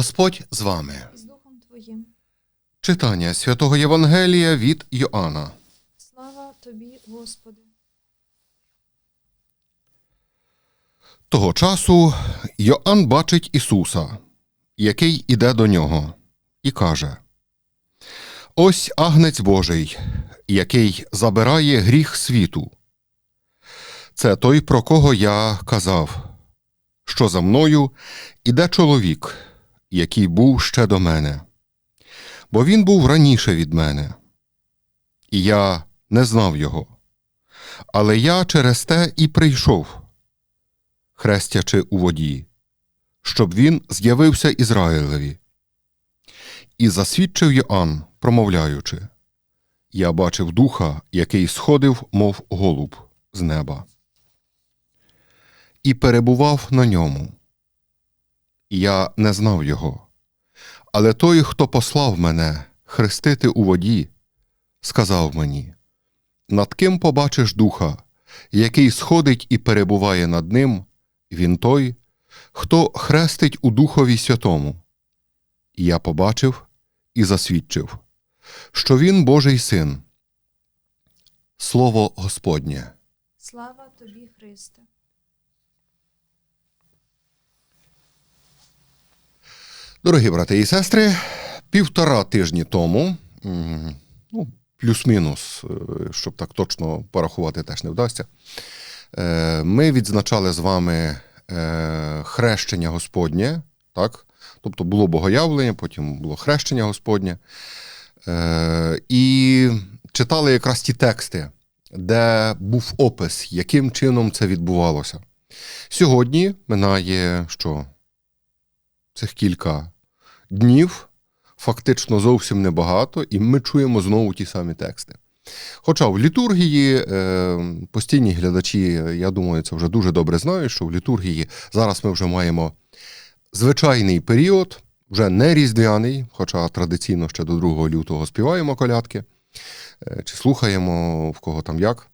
Господь з вами. з Духом Твоїм. Читання святого Євангелія від Йоанна. Слава Тобі, Господи. Того часу Йоанн бачить Ісуса, який іде до нього, і каже: Ось агнець Божий, який забирає гріх світу. Це той, про кого я казав, що за мною іде чоловік, який був ще до мене, бо він був раніше від мене, і я не знав його. Але я через те і прийшов хрестячи у воді, щоб він з'явився Ізраїлеві. І засвідчив Йоанн, промовляючи: Я бачив духа, який сходив, мов голуб з неба, і перебував на ньому. Я не знав його. Але той, хто послав мене хрестити у воді, сказав мені: Над ким побачиш духа, який сходить і перебуває над ним, він той, хто хрестить у Духові Святому. І я побачив і засвідчив, що він Божий син. Слово Господнє. Слава Тобі, Христе. Дорогі брати і сестри, півтора тижні тому, ну, плюс-мінус, е, щоб так точно порахувати, теж не вдасться. е, Ми відзначали з вами е, хрещення Господнє, так? Тобто було богоявлення, потім було хрещення Господнє. І читали якраз ті тексти, де був опис, яким чином це відбувалося. Сьогодні минає що? Цих кілька днів, фактично зовсім небагато, і ми чуємо знову ті самі тексти. Хоча в літургії е, постійні глядачі, я думаю, це вже дуже добре знають, що в літургії зараз ми вже маємо звичайний період, вже не різдвяний, хоча традиційно ще до 2 лютого співаємо колядки, е, чи слухаємо в кого там як.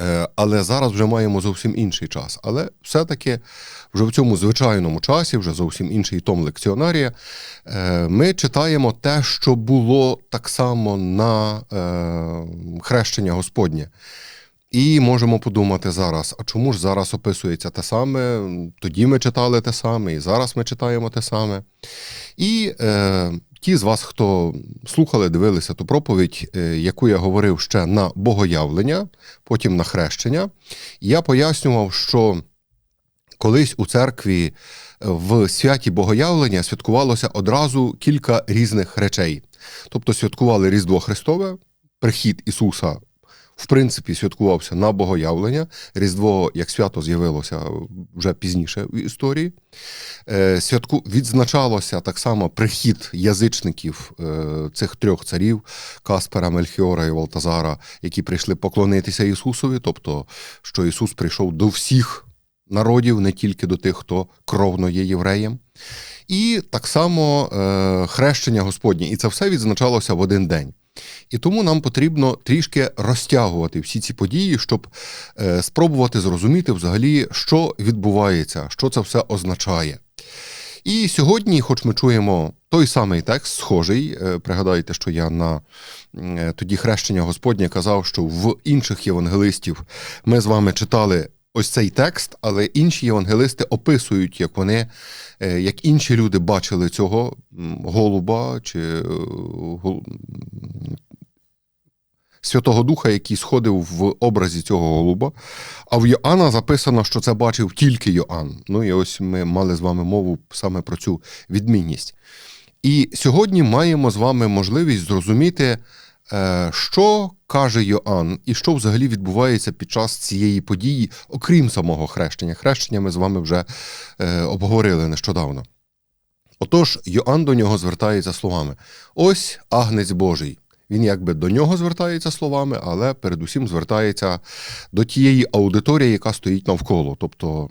Е, Але зараз вже маємо зовсім інший час. Але все-таки вже в цьому звичайному часі, вже зовсім інший том лекціонарія, е, ми читаємо те, що було так само на е, хрещення Господнє. І можемо подумати зараз, а чому ж зараз описується те саме? Тоді ми читали те саме, і зараз ми читаємо те саме. І ті з вас, хто слухали, дивилися ту проповідь, е, яку я говорив ще на богоявлення, потім на хрещення, я пояснював, що колись у церкві е, в святі Богоявлення святкувалося одразу кілька різних речей. Тобто святкували Різдво Христове, прихід Ісуса. В принципі, святкувався на Богоявлення. Різдво як свято з'явилося вже пізніше в історії. Е, Святку відзначалося так само прихід язичників е, цих трьох царів Каспера, Мельхіора і Валтазара, які прийшли поклонитися Ісусові, тобто, що Ісус прийшов до всіх народів, не тільки до тих, хто кровно є євреєм. І так само е, хрещення Господнє. І це все відзначалося в один день. І тому нам потрібно трішки розтягувати всі ці події, щоб е, спробувати зрозуміти взагалі, що відбувається, що це все означає. І сьогодні, хоч ми чуємо той самий текст, схожий, е, пригадайте, що я на е, тоді хрещення Господнє казав, що в інших євангелистів ми з вами читали ось цей текст, але інші євангелисти описують, як вони, е, як інші люди бачили цього голуба чи е, Святого Духа, який сходив в образі цього голуба. А в Йоанна записано, що це бачив тільки Йоанн. Ну і ось ми мали з вами мову саме про цю відмінність. І сьогодні маємо з вами можливість зрозуміти, е, що каже Йоанн, і що взагалі відбувається під час цієї події, окрім самого хрещення. Хрещення ми з вами вже е, обговорили нещодавно. Отож, Йоанн до нього звертається словами: ось агнець Божий. Він якби до нього звертається словами, але передусім звертається до тієї аудиторії, яка стоїть навколо. Тобто,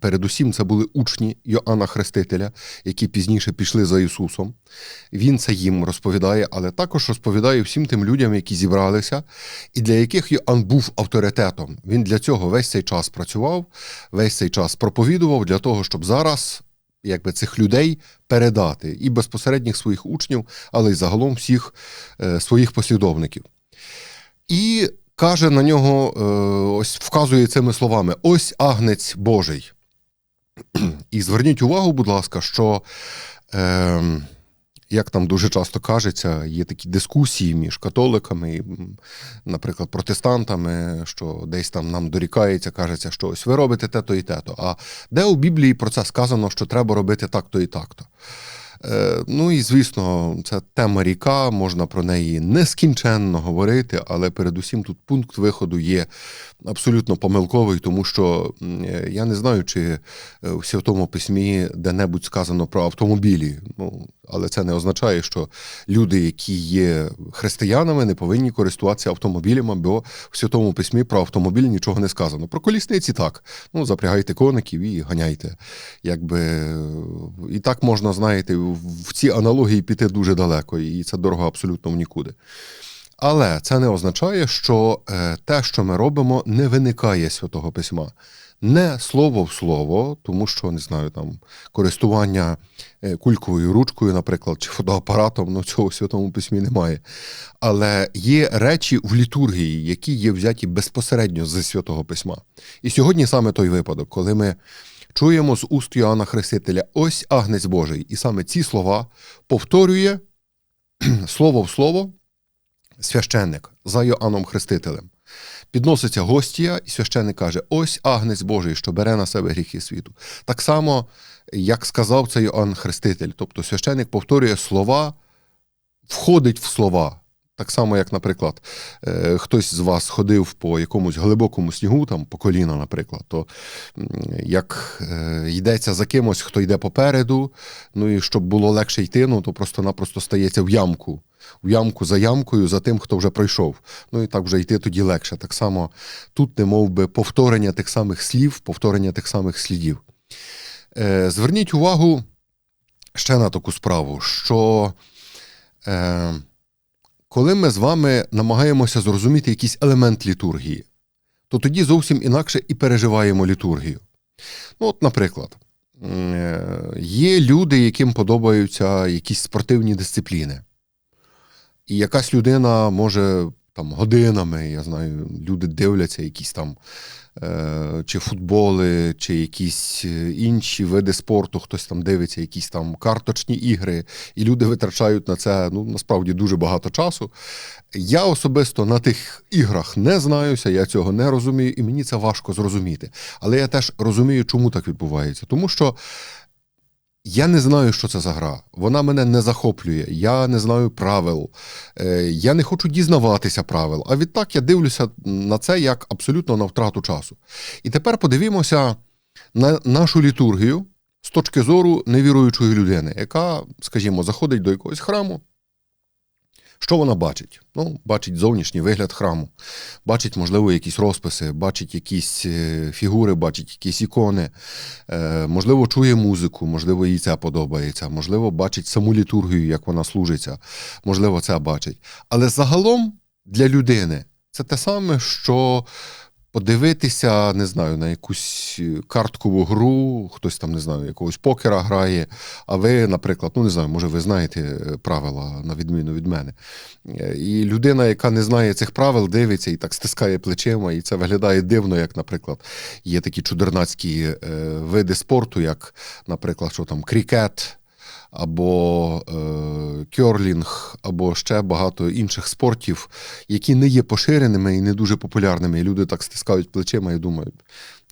передусім, це були учні Йоанна Хрестителя, які пізніше пішли за Ісусом. Він це їм розповідає, але також розповідає всім тим людям, які зібралися, і для яких Йоанн був авторитетом. Він для цього весь цей час працював, весь цей час проповідував для того, щоб зараз якби, цих людей передати і безпосередніх своїх учнів, але й загалом всіх е, своїх послідовників. І каже на нього, е, ось вказує цими словами: ось агнець Божий. І зверніть увагу, будь ласка, що. Е, як там дуже часто кажеться, є такі дискусії між католиками, і, наприклад, протестантами, що десь там нам дорікається, кажеться, що ось ви робите те-то і те-то. А де у Біблії про це сказано, що треба робити так-то і так-то? Е, ну і звісно, це тема ріка, можна про неї нескінченно говорити, але передусім тут пункт виходу є абсолютно помилковий, тому що е, я не знаю, чи е, в Святому письмі де-небудь сказано про автомобілі. Ну, але це не означає, що люди, які є християнами, не повинні користуватися автомобілями, бо в Святому письмі про автомобіль нічого не сказано. Про колісниці так. Ну, запрягайте коників і ганяйте. Якби і так можна, знаєте, в ці аналогії піти дуже далеко, і це дорого абсолютно в нікуди. Але це не означає, що е, те, що ми робимо, не виникає з святого письма. Не слово в слово, тому що не знаю, там користування е, кульковою ручкою, наприклад, чи фотоапаратом, ну цього в святому письмі немає. Але є речі в літургії, які є взяті безпосередньо з святого письма. І сьогодні саме той випадок, коли ми чуємо з уст Йоанна Хрестителя ось агнець Божий, і саме ці слова повторює слово в слово священник за Йоанном Хрестителем. Підноситься гостія, і священник каже: ось агнець Божий, що бере на себе гріхи світу. Так само, як сказав це Йоанн Хреститель. Тобто священник повторює слова, входить в слова. Так само, як, наприклад, е, хтось з вас ходив по якомусь глибокому снігу, там по коліна, наприклад, то як е, йдеться за кимось, хто йде попереду, ну і щоб було легше йти, ну то просто-напросто стається в ямку. В ямку за ямкою за тим, хто вже пройшов. Ну і так вже йти тоді легше. Так само тут, не мов би, повторення тих самих слів, повторення тих самих слідів. Е, зверніть увагу ще на таку справу, що коли ми з вами намагаємося зрозуміти якийсь елемент літургії, то тоді зовсім інакше і переживаємо літургію. Ну, от, наприклад, е, є люди, яким подобаються якісь спортивні дисципліни. І якась людина може там годинами, я знаю, люди дивляться якісь там чи футболи, чи якісь е, інші види спорту, хтось там дивиться, якісь там карточні ігри, і люди витрачають на це ну, насправді дуже багато часу. Я особисто на тих іграх не знаюся, я цього не розумію, і мені це важко зрозуміти. Але я теж розумію, чому так відбувається. Тому що я не знаю, що це за гра. Вона мене не захоплює. Я не знаю правил. Е, Я не хочу дізнаватися правил. А відтак я дивлюся на це як абсолютно на втрату часу. І тепер подивімося на нашу літургію з точки зору невіруючої людини, яка, скажімо, заходить до якогось храму. Що вона бачить? Ну, бачить зовнішній вигляд храму, бачить, можливо, якісь розписи, бачить якісь е, фігури, бачить якісь ікони, е, можливо, чує музику, можливо, їй це подобається, можливо, бачить саму літургію, як вона служиться, можливо, це бачить. Але загалом для людини це те саме, що подивитися, не знаю, на якусь карткову гру, хтось там, не знаю, якогось покера грає, а ви, наприклад, ну не знаю, може, ви знаєте е, правила на відміну від мене. Е, І людина, яка не знає цих правил, дивиться і так стискає плечима, і це виглядає дивно, як, наприклад, є такі чудернацькі е, види спорту, як, наприклад, що там крікет. Або е, кьорлінг, або ще багато інших спортів, які не є поширеними і не дуже популярними. І люди так стискають плечима і думають,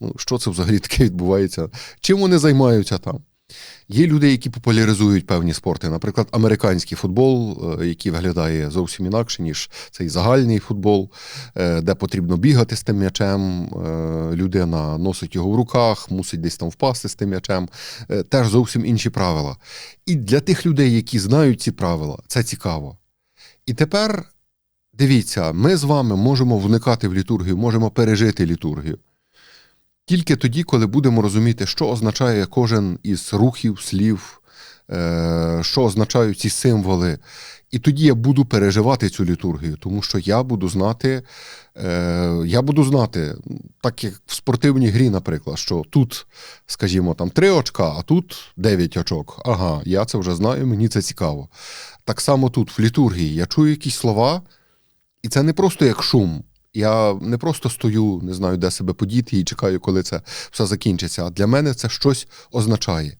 ну що це взагалі таке відбувається? Чим вони займаються там? Є люди, які популяризують певні спорти, наприклад, американський футбол, е, який виглядає зовсім інакше, ніж цей загальний футбол, е, де потрібно бігати з тим м'ячем. е, Людина носить його в руках, мусить десь там впасти з тим м'ячем. Теж зовсім інші правила. І для тих людей, які знають ці правила, це цікаво. І тепер дивіться, ми з вами можемо вникати в літургію, можемо пережити літургію. Тільки тоді, коли будемо розуміти, що означає кожен із рухів, слів, е, що означають ці символи. І тоді я буду переживати цю літургію, тому що я буду знати, е, я буду знати, так як в спортивній грі, наприклад, що тут, скажімо, там три очка, а тут дев'ять очок. Ага, я це вже знаю, мені це цікаво. Так само тут, в літургії, я чую якісь слова, і це не просто як шум. Я не просто стою, не знаю, де себе подіти і чекаю, коли це все закінчиться. А для мене це щось означає.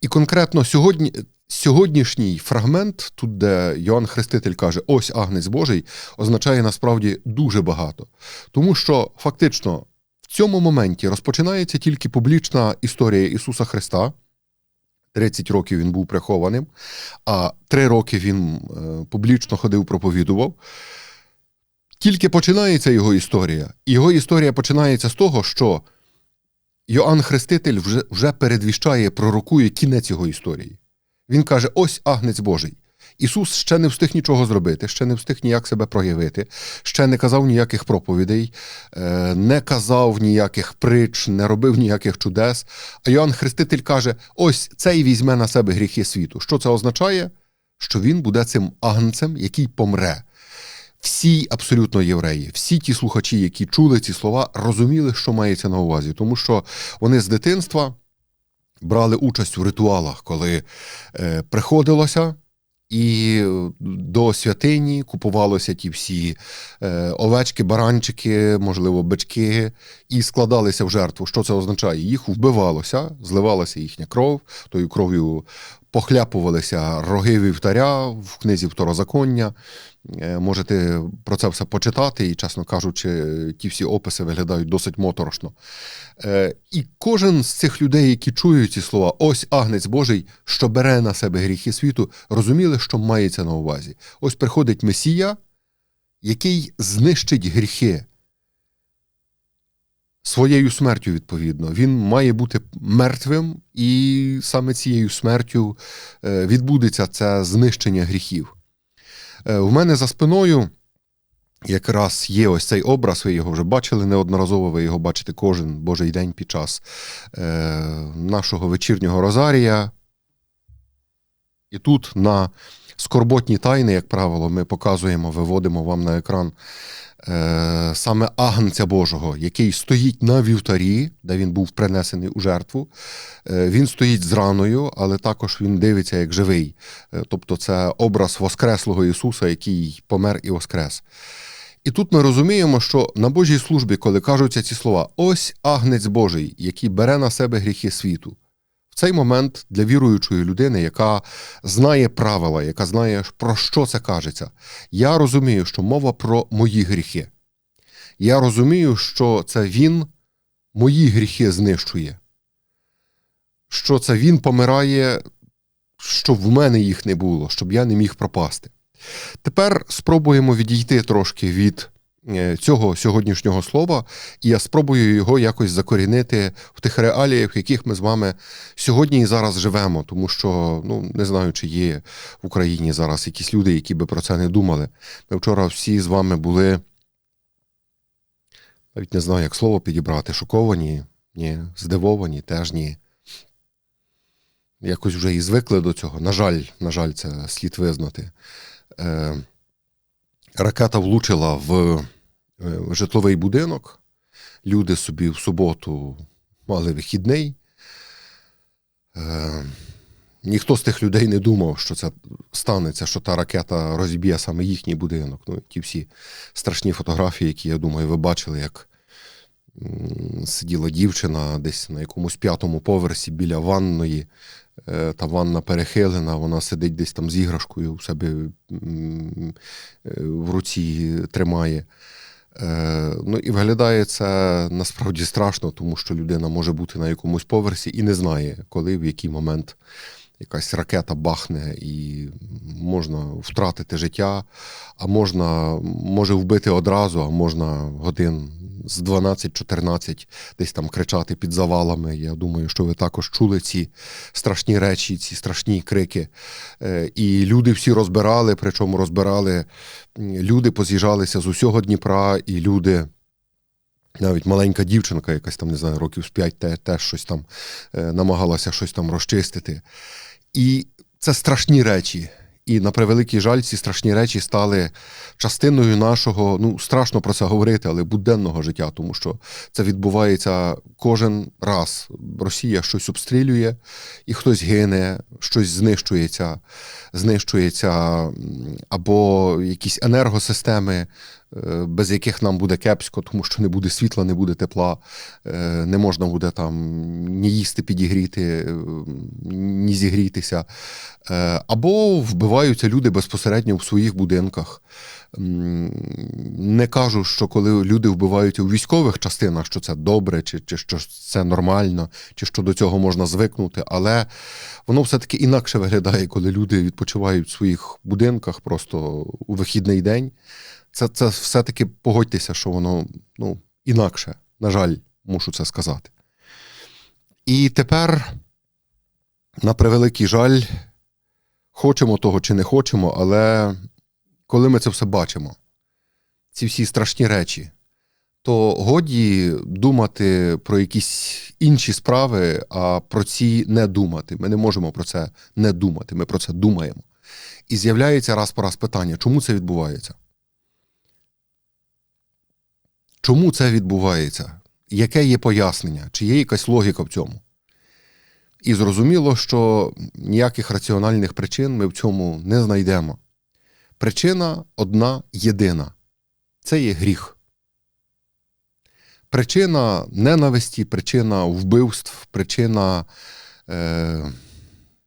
І конкретно сьогодні, сьогоднішній фрагмент, тут, де Йоанн Хреститель каже, ось Агнець Божий, означає насправді дуже багато. Тому що фактично в цьому моменті розпочинається тільки публічна історія Ісуса Христа. 30 років він був прихованим, а 3 роки він е, публічно ходив, проповідував. Тільки починається його історія. Його історія починається з того, що Йоанн Хреститель вже, вже передвіщає, пророкує кінець його історії. Він каже: ось агнець Божий. Ісус ще не встиг нічого зробити, ще не встиг ніяк себе проявити, ще не казав ніяких проповідей, е, не казав ніяких притч, не робив ніяких чудес. А Йоанн Хреститель каже: ось цей візьме на себе гріхи світу. Що це означає? Що він буде цим агнцем, який помре. Всі абсолютно євреї, всі ті слухачі, які чули ці слова, розуміли, що мається на увазі, тому що вони з дитинства брали участь у ритуалах, коли е, приходилося. І до святині купувалося ті всі е, овечки, баранчики, можливо, бички, і складалися в жертву. Що це означає? Їх вбивалося, зливалася їхня кров, тою кров'ю похляпувалися роги вівтаря в книзі Второзаконня. Е, Можете про це все почитати, і, чесно кажучи, ті всі описи виглядають досить моторошно. Е, І кожен з цих людей, які чують ці слова, ось агнець Божий, що бере на себе гріхи світу, розуміли, що мається на увазі. Ось приходить Месія, який знищить гріхи. Своєю смертю, відповідно, він має бути мертвим, і саме цією смертю е, відбудеться це знищення гріхів. Е, У мене за спиною якраз є ось цей образ, ви його вже бачили неодноразово, ви його бачите кожен божий день під час е, нашого вечірнього розарія. І тут на скорботні тайни, як правило, ми показуємо, виводимо вам на екран е, саме Агнця Божого, який стоїть на вівтарі, де він був принесений у жертву. Е, він стоїть з раною, але також він дивиться як живий. Е, тобто це образ Воскреслого Ісуса, який помер і воскрес. І тут ми розуміємо, що на Божій службі, коли кажуться ці слова, ось агнець Божий, який бере на себе гріхи світу. Цей момент для віруючої людини, яка знає правила, яка знає, про що це кажеться, я розумію, що мова про мої гріхи. Я розумію, що це він мої гріхи знищує, що це він помирає, щоб в мене їх не було, щоб я не міг пропасти. Тепер спробуємо відійти трошки від цього сьогоднішнього слова, і я спробую його якось закорінити в тих реаліях, в яких ми з вами сьогодні і зараз живемо. Тому що ну не знаю, чи є в Україні зараз якісь люди, які би про це не думали. Ми вчора всі з вами були, навіть не знаю, як слово підібрати, шоковані, ні, здивовані, теж ні. Якось вже і звикли до цього. На жаль, на жаль, це слід визнати. Е, ракета влучила в е, житловий будинок. Люди собі в суботу мали вихідний. Е, ніхто з тих людей не думав, що це станеться, що та ракета розіб'є саме їхній будинок. Ну, ті всі страшні фотографії, які, я думаю, ви бачили, як сиділа дівчина десь на якомусь п'ятому поверсі біля ванної. Е, Та ванна перехилена, вона сидить десь там з іграшкою у себе е, в руці тримає. Е, Ну і виглядає це насправді страшно, тому що людина може бути на якомусь поверсі і не знає, коли, в який момент якась ракета бахне, і можна втратити життя, а можна може вбити одразу, а можна годин з 12-14 десь там кричати під завалами. Я думаю, що ви також чули ці страшні речі, ці страшні крики. Е, І люди всі розбирали, причому розбирали, люди поз'їжджалися з усього Дніпра, і люди. Навіть маленька дівчинка, якась там, не знаю, років з 5 те- теж щось там е, намагалася щось там розчистити. І це страшні речі. І на превеликий жаль, ці страшні речі стали частиною нашого, ну страшно про це говорити, але буденного життя, тому що це відбувається кожен раз. Росія щось обстрілює, і хтось гине, щось знищується, знищується, або якісь енергосистеми, без яких нам буде кепсько, тому що не буде світла, не буде тепла, е, не можна буде там ні їсти, підігріти, е, ні зігрітися. Е, Або вбиваються люди безпосередньо в своїх будинках. Не кажу, що коли люди вбивають у військових частинах, що це добре, чи, чи що це нормально, чи що до цього можна звикнути, але воно все-таки інакше виглядає, коли люди відпочивають в своїх будинках просто у вихідний день. Це, це все-таки погодьтеся, що воно ну, інакше. На жаль, мушу це сказати. І тепер, на превеликий жаль, хочемо того чи не хочемо, але коли ми це все бачимо, ці всі страшні речі, то годі думати про якісь інші справи, а про ці не думати. Ми не можемо про це не думати, ми про це думаємо. І з'являється раз по раз питання, чому це відбувається? Чому це відбувається? Яке є пояснення? Чи є якась логіка в цьому? І зрозуміло, що ніяких раціональних причин ми в цьому не знайдемо. Причина одна єдина це є гріх. Причина ненависті, причина вбивств, причина е,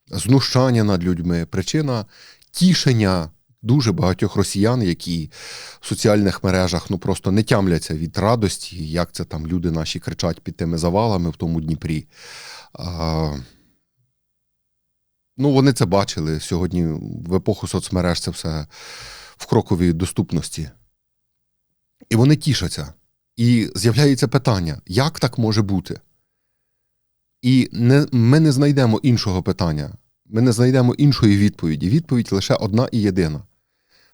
знущання над людьми, причина тішення дуже багатьох росіян, які в соціальних мережах ну просто не тямляться від радості, як це там люди наші кричать під тими завалами в тому Дніпрі. А, ну, вони це бачили сьогодні в епоху соцмереж це все в кроковій доступності. І вони тішаться. І з'являється питання, як так може бути? І не, ми не знайдемо іншого питання, ми не знайдемо іншої відповіді. Відповідь лише одна і єдина.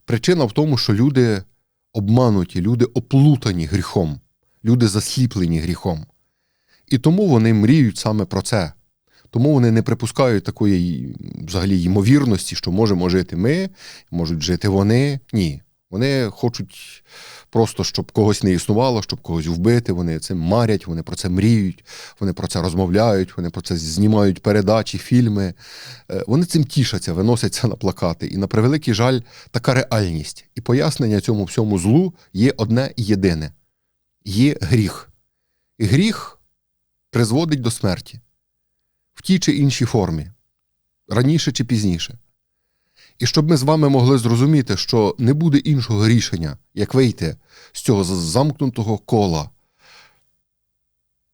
Причина в тому, що люди обмануті, люди оплутані гріхом, люди засліплені гріхом. І тому вони мріють саме про це. Тому вони не припускають такої взагалі ймовірності, що можемо жити ми, можуть жити вони. Ні. Вони хочуть просто, щоб когось не існувало, щоб когось вбити. Вони цим марять, вони про це мріють, вони про це розмовляють, вони про це знімають передачі, фільми. Е, Вони цим тішаться, виносяться на плакати. І на превеликий жаль, така реальність. І пояснення цьому всьому злу є одне і єдине: є гріх. І гріх призводить до смерті в тій чи іншій формі, раніше чи пізніше. І щоб ми з вами могли зрозуміти, що не буде іншого рішення, як вийти з цього замкнутого кола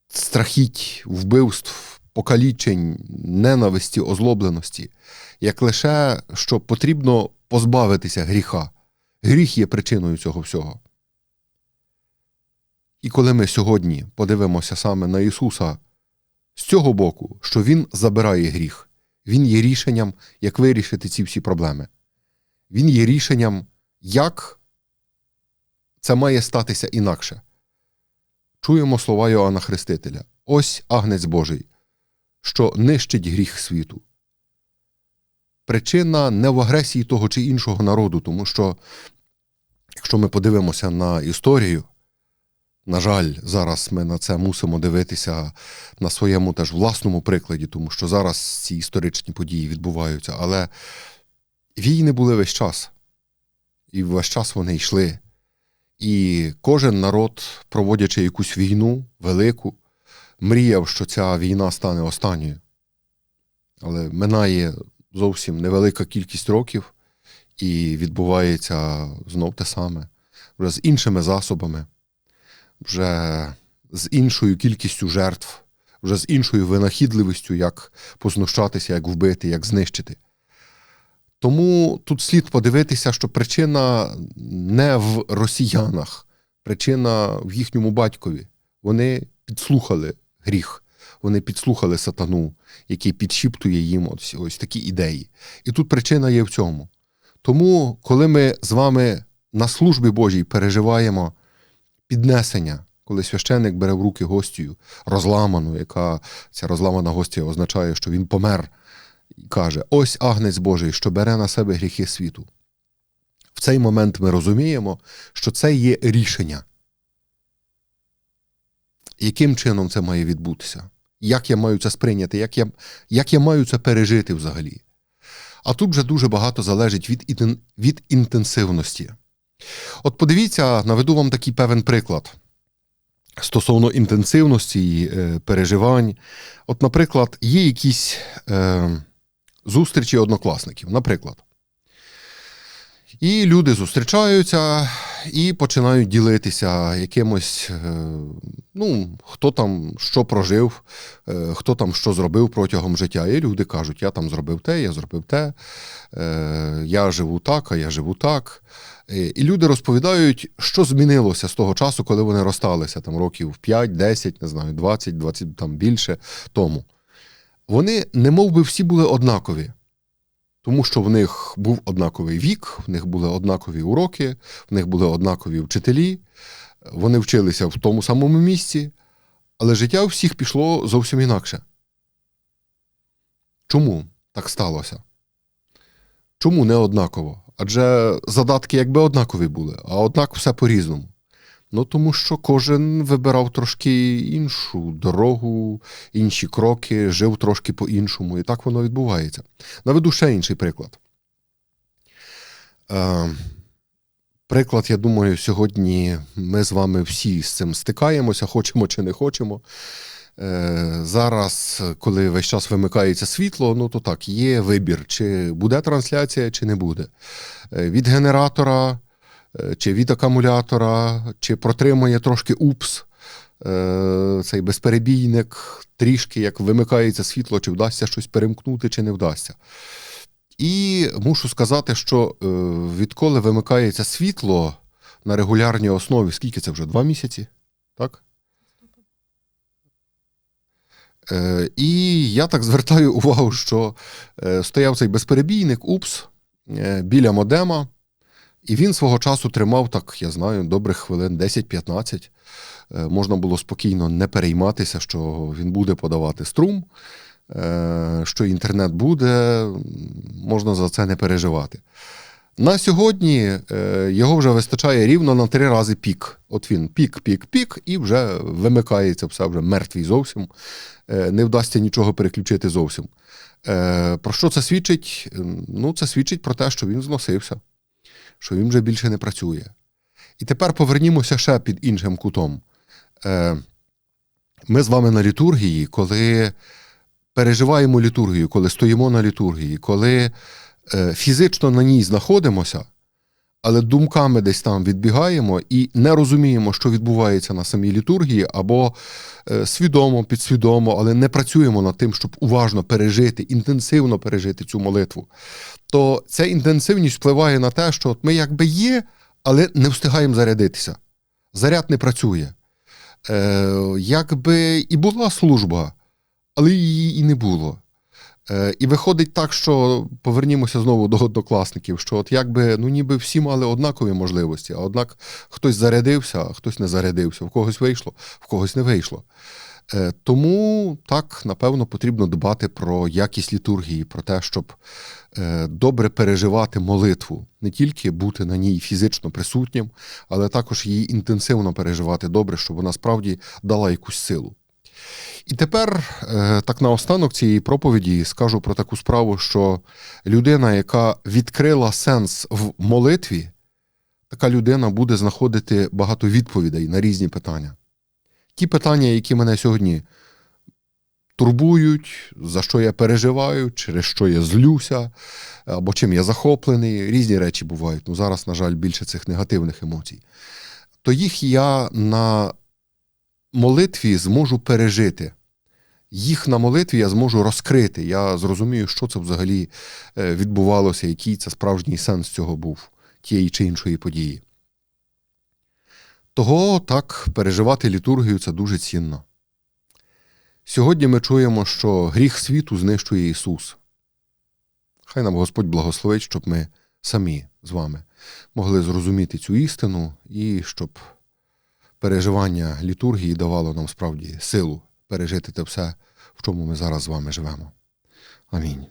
страхіть, вбивств, покалічень, ненависті, озлобленості, як лише що потрібно позбавитися гріха. Гріх є причиною цього всього. І коли ми сьогодні подивимося саме на Ісуса з цього боку, що Він забирає гріх, Він є рішенням, як вирішити ці всі проблеми. Він є рішенням, як це має статися інакше. Чуємо слова Йоанна Хрестителя: ось агнець Божий, що нищить гріх світу. Причина не в агресії того чи іншого народу, тому що, якщо ми подивимося на історію, на жаль, зараз ми на це мусимо дивитися на своєму теж власному прикладі, тому що зараз ці історичні події відбуваються. Але війни були весь час, і весь час вони йшли. І кожен народ, проводячи якусь війну велику, мріяв, що ця війна стане останньою. Але минає зовсім невелика кількість років, і відбувається знов те саме, вже з іншими засобами, вже з іншою кількістю жертв, вже з іншою винахідливістю, як познущатися, як вбити, як знищити. Тому тут слід подивитися, що причина не в росіянах, причина в їхньому батькові. Вони підслухали гріх, вони підслухали сатану, який підшіптує їм ось, ось такі ідеї. І тут причина є в цьому. Тому, коли ми з вами на службі Божій переживаємо піднесення, коли священник бере в руки гостю розламану, яка ця розламана гостя означає, що він помер і каже: ось агнець Божий, що бере на себе гріхи світу. В цей момент ми розуміємо, що це є рішення. Яким чином це має відбутися? Як я маю це сприйняти, як я, як я маю це пережити взагалі? А тут вже дуже багато залежить від, від інтенсивності. От подивіться, наведу вам такий певен приклад стосовно інтенсивності е, переживань. От, наприклад, є якісь е, зустрічі однокласників, наприклад. І люди зустрічаються і починають ділитися якимось, е, ну, хто там що прожив, е, хто там що зробив протягом життя. І люди кажуть, я там зробив те, я зробив те, е, я живу так, а я живу так. І люди розповідають, що змінилося з того часу, коли вони розсталися, там років 5, 10, не знаю, 20, 20 там більше тому. Вони, не би, всі були однакові. Тому що в них був однаковий вік, в них були однакові уроки, в них були однакові вчителі, вони вчилися в тому самому місці, але життя у всіх пішло зовсім інакше. Чому так сталося? Чому не однаково? Адже задатки якби однакові були, а однак все по-різному. Ну тому що кожен вибирав трошки іншу дорогу, інші кроки, жив трошки по-іншому, і так воно відбувається. Наведу ще інший приклад. Е, приклад, я думаю, сьогодні ми з вами всі з цим стикаємося, хочемо чи не хочемо. Е, зараз, коли весь час вимикається світло, ну то так, є вибір, чи буде трансляція, чи не буде. Е, від генератора, чи від акумулятора, чи протримує трошки упс. е, Цей безперебійник, трішки як вимикається світло, чи вдасться щось перемкнути, чи не вдасться. І мушу сказати, що е, відколи вимикається світло на регулярній основі, скільки це вже? Два місяці? Так? Е, І я так звертаю увагу, що е, стояв цей безперебійник УПС е, біля модема, і він свого часу тримав, так, я знаю, добрих хвилин 10-15. Е, Можна було спокійно не перейматися, що він буде подавати струм, е, що інтернет буде, можна за це не переживати. На сьогодні е, його вже вистачає рівно на три рази пік. От він пік, пік, пік, і вже вимикається все вже мертвий зовсім. Не вдасться нічого переключити зовсім. Про що це свідчить? Ну, це свідчить про те, що він зносився, що він вже більше не працює. І тепер повернімося ще під іншим кутом. Е, Ми з вами на літургії, коли переживаємо літургію, коли стоїмо на літургії, коли е, фізично на ній знаходимося, але думками десь там відбігаємо і не розуміємо, що відбувається на самій літургії, або е, свідомо, підсвідомо, але не працюємо над тим, щоб уважно пережити, інтенсивно пережити цю молитву, то ця інтенсивність впливає на те, що от ми якби є, але не встигаємо зарядитися. Заряд не працює. Е, якби і була служба, але її і не було. Е, і виходить так, що повернімося знову до однокласників, що от якби ну ніби всі мали однакові можливості, а однак хтось зарядився, а хтось не зарядився, в когось вийшло, в когось не вийшло. Е, Тому так, напевно, потрібно дбати про якість літургії, про те, щоб е, добре переживати молитву, не тільки бути на ній фізично присутнім, але також її інтенсивно переживати добре, щоб вона справді дала якусь силу. І тепер, е, так наостанок цієї проповіді, скажу про таку справу, що людина, яка відкрила сенс в молитві, така людина буде знаходити багато відповідей на різні питання. Ті питання, які мене сьогодні турбують, за що я переживаю, через що я злюся, або чим я захоплений, різні речі бувають. Ну зараз, на жаль, більше цих негативних емоцій. То їх я на молитві зможу пережити. Їх на молитві я зможу розкрити. Я зрозумію, що це взагалі е, відбувалося, який це справжній сенс цього був, тієї чи іншої події. Того так переживати літургію це дуже цінно. Сьогодні ми чуємо, що гріх світу знищує Ісус. Хай нам Господь благословить, щоб ми самі з вами могли зрозуміти цю істину і щоб переживання літургії давало нам справді силу пережити те все, в чому ми зараз з вами живемо. Амінь.